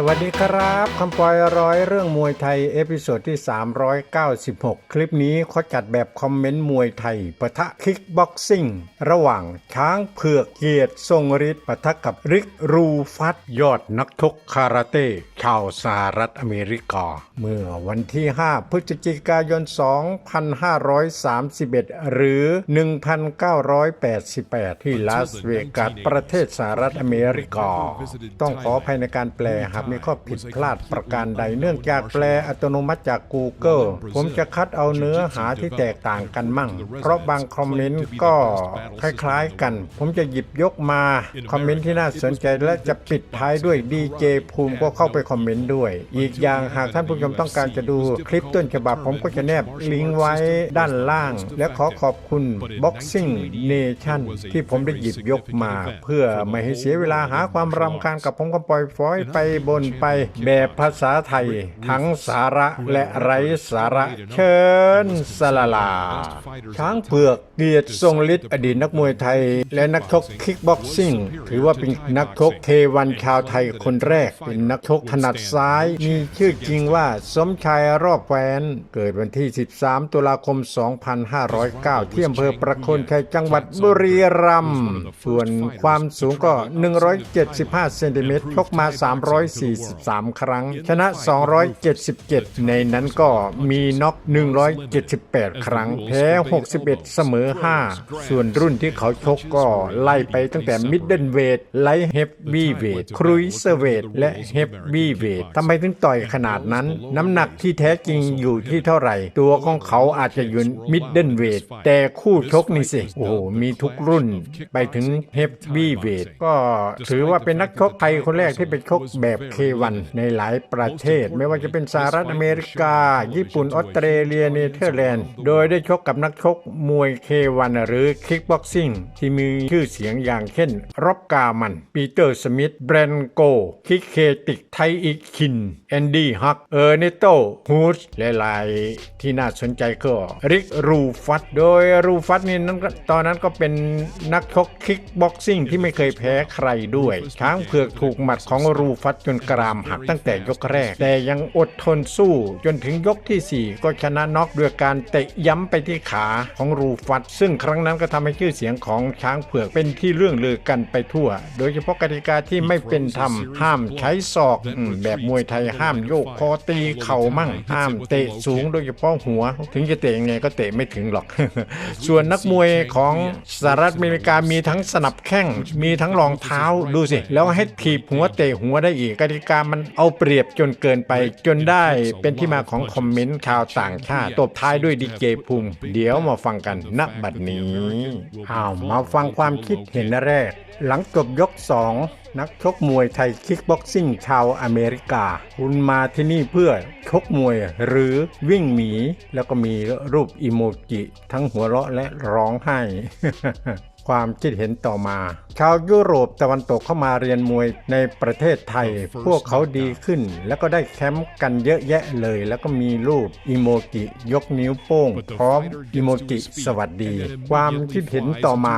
สวัสดีครับคำปอยร้อยเรื่องมวยไทย เอพิโซดที่ 396 คลิปนี้เขาจัดแบบคอมเมนต์มวยไทยปะทะคิกบ็อกซิ่ง ระหว่างช้างเผือกเกียรติทรงฤทธิ์ปะทะกับริกรูฟัตยอดนักชกคาราเต้ ชาวสหรัฐอเมริกา เมื่อวันที่ 5 พฤศจิกายน 2531 หรือ 1988 ที่ลาสเวกัสประเทศสหรัฐอเมริกา ต้องขออภัยในการแปลหากมีข้อผิดพลาดประการใด เนื่องจากแปลอัตโนมัติจาก Google ผมจะคัดเอาเนื้อหาที่แตกต่างกันมั่ง เพราะบางคอมเมนต์ก็คล้ายๆกัน ผมจะหยิบยกมาคอมเมนต์ที่น่าสนใจและจะปิดท้ายด้วยดีเจภูมิก็เข้าไปคอมเมนต์ด้วย อีกอย่างหากท่านผู้ชมต้องการจะดูคลิปต้นฉบับผมก็จะแนบลิงก์ไว้ด้านล่าง และขอขอบคุณ Boxing Nation ที่ผมได้หยิบยกมา เพื่อไม่ให้เสียเวลาหาความรำคาญกับผมก็ปล่อยฟอยไปบนไปแบบภาษาไทย ทั้งสาระและไร้สาระเชิญสลาลา ช้างเผือกเกียรติทรงฤทธิ์อดีตนักมวยไทย และนักชกคิกบ็อกซิ่ง ถือว่าเป็นนักชกเควันชาวไทยคนแรก เป็นนักชกถนัดซ้าย มีชื่อจริงว่าสมชายรอบแควนเกิดวันที่ 13 ตุลาคม 2509 ที่อำเภอประโคนชัยจังหวัดบุรีรัมย์ส่วนความสูงก็ 175 เซนติเมตรชกมา343 ครั้ง ชนะ 277 ในนั้นก็มีน็อก 178 ครั้ง แพ้ 61 เสมอ 5 ส่วนรุ่นที่เขาชกก็ไล่ไปตั้งแต่มิดเดิลเวทไลท์เฮฟวีเวทครูซเวทและเฮฟวีเวททำไมถึงต่อยขนาดนั้น น้ำหนักที่แท้จริงอยู่ที่เท่าไหร่ ตัวของเขาอาจจะอยู่มิดเดิลเวทแต่คู่ชกนี่สิ โอ้โห มีทุกรุ่นไปถึงเฮฟวีเวทก็ถือว่าเป็นนักชกไทยคนแรกที่เป็นชกแบบเควันในหลายประเทศ ไม่ว่าจะเป็นสหรัฐอเมริกา ญี่ปุ่นออสเตรเลียเนเธอร์แลนด์ โดยได้ชกกับนักชกมวยเควันหรือคิกบ็อกซิ่งที่มีชื่อเสียงอย่างเช่นร็อบกามัน ปีเตอร์สมิธแบรนโก คิกเคติกไทอิคิน แอนดี้ฮัก เออร์เนโตฮูดและหลายที่น่าสนใจก็ริกรูฟัตโดยรูฟัตนี่นั้นตอนนั้นก็เป็นนักชกคิกบ็อกซิ่งที่ไม่เคยแพ้ใครด้วยช้างเผือกถูกหมัดของรูฟัตจนกรามหักตั้งแต่ยกแรก แต่ยังอดทนสู้ จนถึงยกทีสี่4 ก็ชนะน็อกด้วยการเตะย้ำไปที่ขาของรูฟัตซึ่งครั้งนั้นก็ทำให้ชื่อเสียงของช้างเผือกเป็นที่เรื่องลือกันไปทั่ว โดยเฉพาะกติกาที่ไม่เป็นธรรม ห้ามใช้ศอกแบบมวยไทยห้ามโยกคอตีเข่ามั่ง ห้ามเตะสูงโดยเฉพาะหัว ถึงจะเตะยังไงก็เตะไม่ถึงหรอก ส่วนนักมวยของสหรัฐอเมริกามีทั้งสนับแข้งมีทั้งรองเท้าดูสิ แล้วให้ถีบหัวเตะหัวได้อีกกติกามันเอาเปรียบจนเกินไป จนได้เป็นที่มาของคอมเมนต์ชาวต่างชาติตบท้ายด้วยดีเจภูมิ เดี๋ยวมาฟังกันณบัดนี้อ้าวมาฟังความคิดเห็นแรก หลังจบยก 2 นักชกมวยไทยคิกบ็อกซิ่งชาวอเมริกา คุณมาที่นี่เพื่อชกมวยหรือวิ่งหมี แล้วก็มีรูปอิโมจิ ทั้งหัวเราะและร้องไห้ ความคิดเห็นต่อมา ชาวยุโรปตะวันตกเข้ามาเรียนมวยในประเทศไทย พวกเขาดีขึ้น แล้วก็ได้แคมป์กันเยอะแยะเลย แล้วก็มีรูปอิโมจิยกนิ้วโป้ง พร้อมอิโมจิสวัสดี ความคิดเห็นต่อมา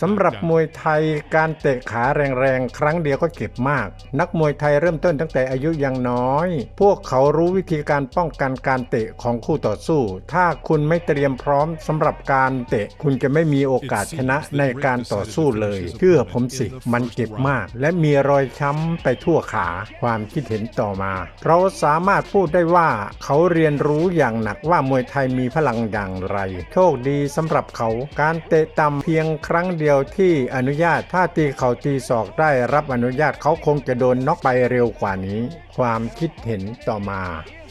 สำหรับมวยไทยการเตะขาแรงๆ ครั้งเดียวก็เจ็บมาก นักมวยไทยเริ่มต้นตั้งแต่อายุยังน้อย พวกเขารู้วิธีการป้องกันการเตะของคู่ต่อสู้ ถ้าคุณไม่เตรียมพร้อมสำหรับการเตะคุณจะไม่มีโอกาสชนะในการต่อสู้เลยเชื่อผมสิ มันเจ็บมาก และมีรอยช้ำไปทั่วขา ความคิดเห็นต่อมา เราสามารถพูดได้ว่าเขาเรียนรู้อย่างหนักว่ามวยไทยมีพลังอย่างไร โชคดีสำหรับเขาการเตะต่ำเพียงครั้งเดียวที่อนุญาตถ้าตีเข่าตีศอกได้รับอนุญาตเขาคงจะโดนน็อกไปเร็วกว่านี้ ความคิดเห็นต่อมา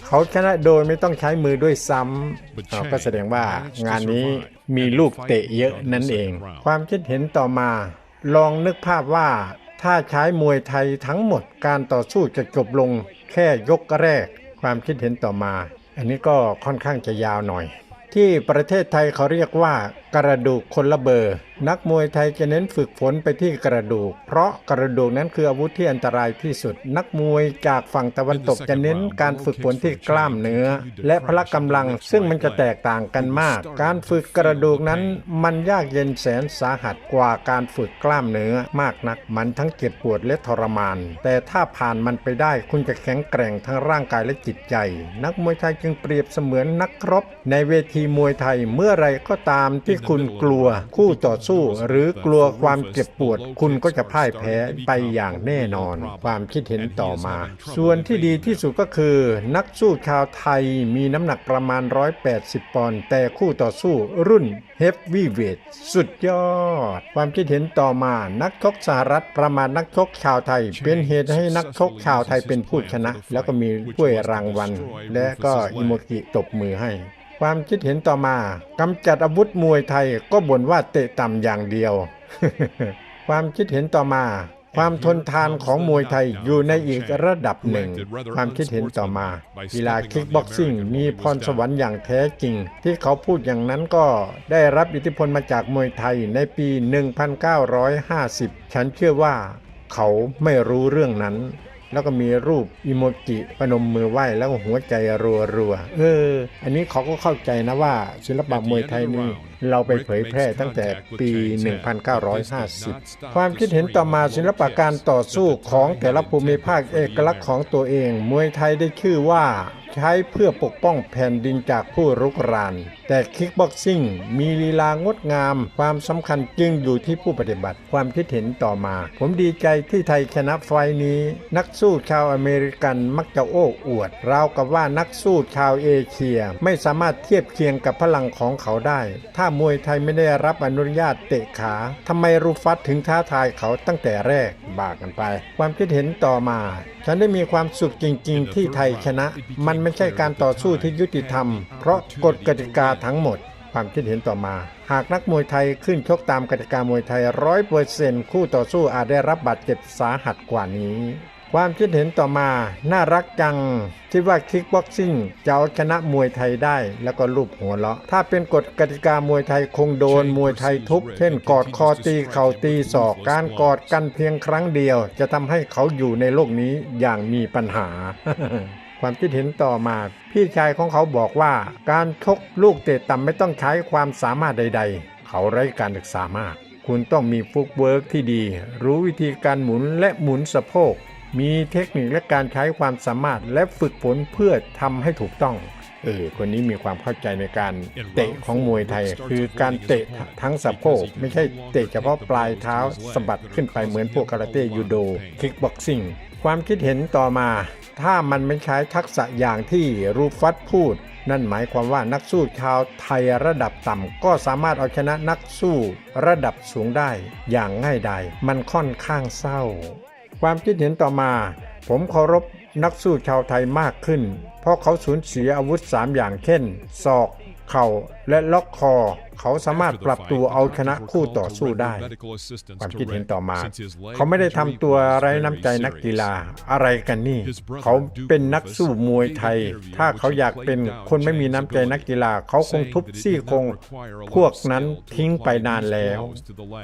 เขาชนะโดยไม่ต้องใช้มือด้วยซ้ำเราก็แสดงว่างานนี้ มีลูกเตะเยอะนั่นเอง ความคิดเห็นต่อมา ลองนึกภาพว่าถ้าใช้มวยไทยทั้งหมดการต่อสู้จะจบลงแค่ยกแรก ความคิดเห็นต่อมา อันนี้ก็ค่อนข้างจะยาวหน่อย ที่ประเทศไทยเขาเรียกว่า กระดูกคนละเบอร์ นักมวยไทยจะเน้นฝึกฝนไปที่กระดูก เพราะกระดูกนั้นคืออาวุธที่อันตรายที่สุด นักมวยจากฝั่งตะวันตกจะเน้นการฝึกฝนที่กล้ามเนื้อ และพละกำลังซึ่งมันจะแตกต่างกันมาก การฝึกกระดูกนั้นมันยากเย็นแสนสาหัสกว่าการฝึกกล้ามเนื้อมากนักมันทั้งเจ็บปวดและทรมาน แต่ถ้าผ่านมันไปได้คุณจะแข็งแกร่งทั้งร่างกายและจิตใจ นักมวยไทยจึงเปรียบเสมือนนักรบ ในเวทีมวยไทยเมื่อไรก็ตามที่คุณกลัวคู่ต่อสู้ หรือกลัวความเจ็บปวด คุณก็จะพ่ายแพ้ไปอย่างแน่นอน ความคิดเห็นต่อมา ส่วนที่ดีที่สุดก็คือ นักสู้ชาวไทยมีน้ำหนักประมาณ 180 ปอนด์แต่คู่ต่อสู้รุ่นเฮฟวีเวทสุดยอด ความคิดเห็นต่อมานักชกสหรัฐประมาณนักชกชาวไทย เป็นเหตุให้นักชกชาวไทยเป็นผู้ชนะ แล้วก็มีถ้วยรางวัล และก็อิโมจิตบมือให้ ความคิดเห็นต่อมากำจัดอาวุธมวยไทยก็บ่นว่าเตะต่ำอย่างเดียว ความคิดเห็นต่อมา ความทนทานของมวยไทยอยู่ในอีกระดับหนึ่ง ความคิดเห็นต่อมา กีฬาคิกบ็อกซิ่งมีพรสวรรค์อย่างแท้จริง ที่เขาพูดอย่างนั้นก็ได้รับอิทธิพลมาจากมวยไทยในปี 1950 ฉันเชื่อว่า เขาไม่รู้เรื่องนั้น แล้วก็มีรูปอิโมจิปนมมือไหว้แล้วก็หัวใจรัวๆเออ อันนี้เขาก็เข้าใจนะว่าศิลปะมวยไทยนี่เราไปเผยแพร่ตั้งแต่ปี 1950 ความคิดเห็นต่อมาศิลปะการต่อสู้ของแต่ละภูมิภาคเอกลักษณ์ของตัวเอง มวยไทยได้ชื่อว่า ใช้เพื่อปกป้องแผ่นดินจากผู้รุกราน แต่คิกบ็อกซิ่งมีลีลางดงาม ความสำคัญจึงอยู่ที่ผู้ปฏิบัติความคิดเห็นต่อมา ผมดีใจที่ไทยชนะไฟล์นี้ นักสู้ชาวอเมริกันมักจะโอ้อวดราวกับว่านักสู้ชาวเอเชีย ไม่สามารถเทียบเคียงกับพลังของเขาได้ ถ้ามวยไทยไม่ได้รับอนุญาตเตะขาทำไมรูฟัดถึงท้าทายเขาตั้งแต่แรกบากกันไป ความคิดเห็นต่อมา ฉันได้มีความสุขจริง ๆ ที่ไทยชนะ มันไม่ใช่การต่อสู้ที่ยุติธรรม เพราะกฎกติกาทั้งหมด ความคิดเห็นต่อมา หากนักมวยไทยขึ้นชกตามกติกามวยไทยร้อยเปอร์เซ็นต์คู่ต่อสู้อาจได้รับบาดเจ็บสาหัสกว่านี้ ความคิดเห็นต่อมา น่ารักจังที่ว่าคิกบ็อกซิ่งจะเอาชนะมวยไทยได้แล้วก็รูปหัวเราะ ถ้าเป็นกฎกติกามวยไทยคงโดนมวยไทยทุบ เช่นกอดคอตีเข่าตีศอก การกอดกันเพียงครั้งเดียว จะทำให้เขาอยู่ในโลกนี้อย่างมีปัญหาความคิดเห็นต่อมา พี่ชายของเขาบอกว่า การชกลูกเตะต่ำไม่ต้องใช้ความสามารถใด ๆ เขาไร้การศึกษามาก คุณต้องมีฟุตเวิร์กที่ดี รู้วิธีการหมุนและหมุนสะโพก มีเทคนิคและการใช้ความสามารถและฝึกฝนเพื่อทำให้ถูกต้อง เออ คนนี้มีความเข้าใจในการเตะของมวยไทย คือการเตะทั้งสะโพกไม่ใช่เตะเฉพาะปลายเท้าสะบัดขึ้นไปเหมือนพวกคาราเต้ยูโดคิกบ็อกซิ่งความคิดเห็นต่อมา ถ้ามันไม่ใช้ทักษะอย่างที่รูฟัดพูด นั่นหมายความว่านักสู้ชาวไทยระดับต่ำก็สามารถเอาชนะนักสู้ระดับสูงได้อย่างง่ายดายมันค่อนข้างเศร้า ความคิดเห็นต่อมา ผมเคารพนักสู้ชาวไทยมากขึ้น เพราะเขาสูญเสียอาวุธ 3 อย่างเช่นศอก เข่าและล็อกคอ เขาสามารถปรับตัวเอาชนะคู่ต่อสู้ได้ ความคิดเห็นต่อมา เขาไม่ได้ทำตัวไร้น้ำใจนักกีฬาอะไรกันนี่ เขาเป็นนักสู้มวยไทย ถ้าเขาอยากเป็นคนไม่มีน้ำใจนักกีฬา เขาคงทุบซี่โครงพวกนั้นทิ้งไปนานแล้ว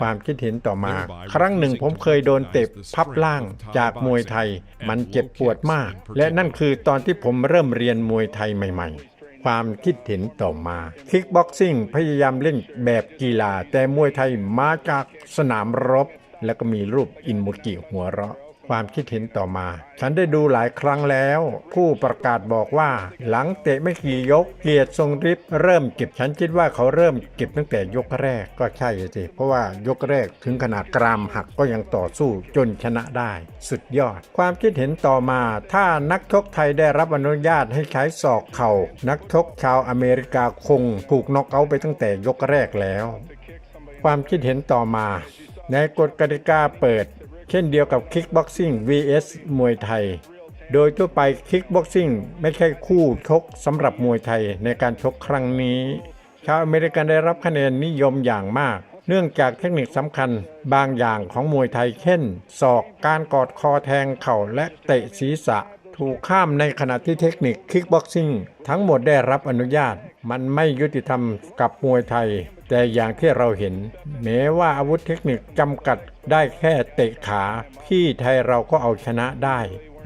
ความคิดเห็นต่อมา ครั้งหนึ่งผมเคยโดนเตะพับล่างจากมวยไทย มันเจ็บปวดมาก และนั่นคือตอนที่ผมเริ่มเรียนมวยไทยใหม่ ๆ ความคิดเห็นต่อมา คิกบ็อกซิ่งพยายามเล่นแบบกีฬา แต่มวยไทยมาจากสนามรบ แล้วก็มีรูปอินมุกิหัวเราะ ความคิดเห็นต่อมา ฉันได้ดูหลายครั้งแล้ว ผู้ประกาศบอกว่า หลังเตะไม่กี่ยก เกียรติทรงฤทธิ์เริ่มเก็บฉันคิดว่าเขาเริ่มเก็บตั้งแต่ยกแรกก็ใช่สิเพราะว่ายกแรกถึงขนาดกรามหักก็ยังต่อสู้จนชนะได้ สุดยอด ความคิดเห็นต่อมา ถ้านักชกไทยได้รับอนุญาตให้ใช้ศอกเข่านักชกชาวอเมริกาคงถูกน็อกเอาไปตั้งแต่ยกแรกแล้ว ความคิดเห็นต่อมาในกฎกติกาเปิด เช่นเดียวกับคิกบ็อกซิ่ง vs มวยไทย โดยทั่วไปคิกบ็อกซิ่งไม่ใช่คู่ชกสำหรับมวยไทยในการชกครั้งนี้ ชาวอเมริกันได้รับคะแนนนิยมอย่างมาก เนื่องจากเทคนิคสำคัญบางอย่างของมวยไทย เช่น ศอก การกอดคอแทงเข่าและเตะศีรษะ ถูกข้ามในขณะที่เทคนิคคิกบ็อกซิ่งทั้งหมดได้รับอนุญาต มันไม่ยุติธรรมกับมวยไทย แต่อย่างที่เราเห็นแม้ว่าอาวุธเทคนิคจำกัด ได้แค่เตะขา พี่ไทยเราก็เอาชนะได้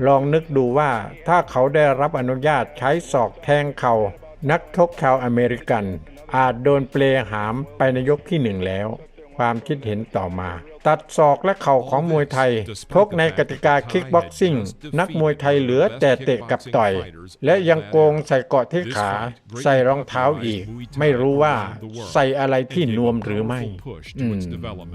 ลองนึกดูว่าถ้าเขาได้รับอนุญาตใช้ศอกแทงเข่านักชกชาวอเมริกัน อาจโดนเปลหามไปในยกที่หนึ่งแล้ว ความคิดเห็นต่อมา ตัดศอกและเข่าของมวยไทยชกในกติกาคิกบ็อกซิ่ง นักมวยไทยเหลือแต่เตะกับต่อย และยังโกงใส่เกาะที่ขา ใส่รองเท้าอีก ไม่รู้ว่าใส่อะไรที่นวมหรือไม่อืม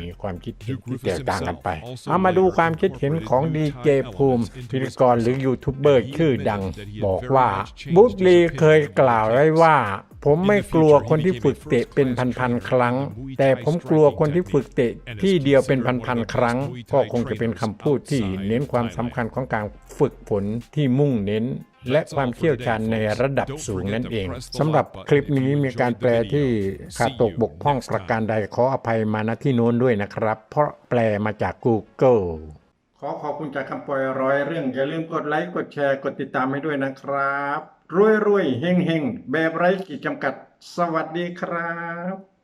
มีความคิดเห็นที่แตกต่างกันไปเอามาดูความคิดเห็นของดีเจภูมิพิธีกรหรือยูทูบเบอร์ชื่อดัง บอกว่าบุตลีเคยกล่าวไว้ว่า ผมไม่กลัวคนที่ฝึกเตะเป็นพันๆครั้ง แต่ผมกลัวคนที่ฝึกเตะที่เดียวเป็นพันๆครั้ง ก็คงจะเป็นคำพูดที่เน้นความสำคัญของการฝึกฝนที่มุ่งเน้นและความเชี่ยวชาญในระดับสูงนั่นเองสำหรับคลิปนี้มีการแปลที่ขาดตกบกพร่องประการใดขออภัยมาณที่โน้นด้วยนะครับ เพราะแปลมาจาก Google ขอขอบคุณจากคำปล่อยร้อยเรื่อง อย่าลืมกดไลค์กดแชร์กดติดตามให้ด้วยนะครับ รวยรวยเฮงเฮงแบบไร้ขีดจำกัด สวัสดีครับ